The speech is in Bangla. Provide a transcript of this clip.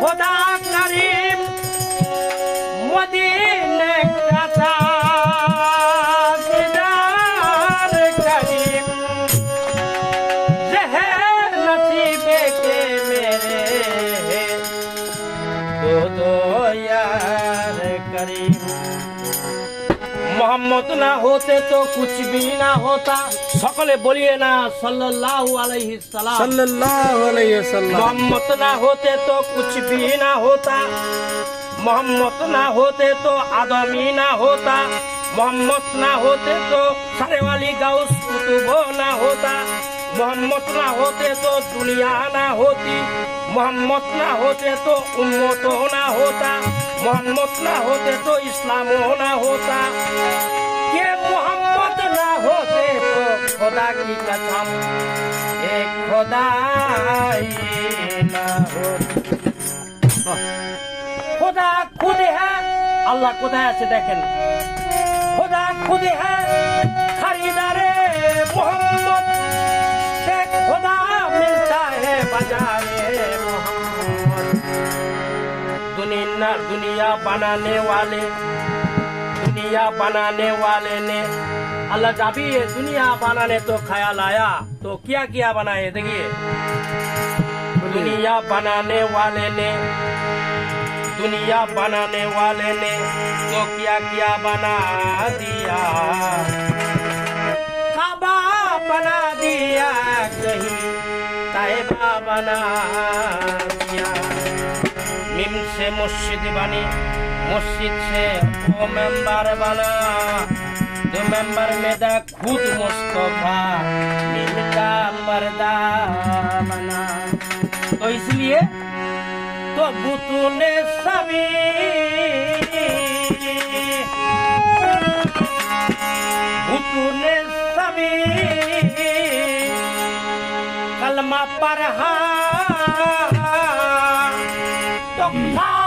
我当。মোহাম্মদ না হতে তো কুছ ভি না হতা। সকলে বলিয়ে না সাল্লাল্লাহু আলাইহি সাল্লাম সাল্লাল্লাহু আলাইহি সাল্লাম। মোহাম্মদ না হতে তো কুছ ভি না হতা। মোহাম্মদ না হতে তো আদমি না হতা। মোহাম্মদ না হতে তো সারেওয়ালি গাউস কুতুব না হতা। মোহাম্মদ না হতে তো দুনিয়া না হতি, মোহাম্মদ না হতে তো উন্নত না হতা, মোহাম্মদ না হতে তো ইসলাম না হতা। কে মোহাম্মদ না হতে তো খোদা কি কথা এ খোদাই না খোদা খুদে হ্যাঁ আল্লাহ কোথায় আছে দেখেন? খোদা খুদে হ্যাঁ। दुनिया दुनिया बनाने वाले, दुनिया बनाने वाले ने अल्लाह जाबी ये दुनिया बनाने तो ख्याल आया तो क्या क्या बनाए, देखिए। दुनिया बनाने वाले ने, दुनिया बनाने वाले ने तो क्या क्या बना दिया। काबा बना दिया, कहीं ताइबा बना दिया। मिम से मस्जिद बनी मस्जिद से वो मेंबर बना जो मेंबर में दा खुद मुस्तफा मिल का पर्दा बना तो इसलिए तो बुतुने सभी बुतुने सभी कलमा पर हाथ Power!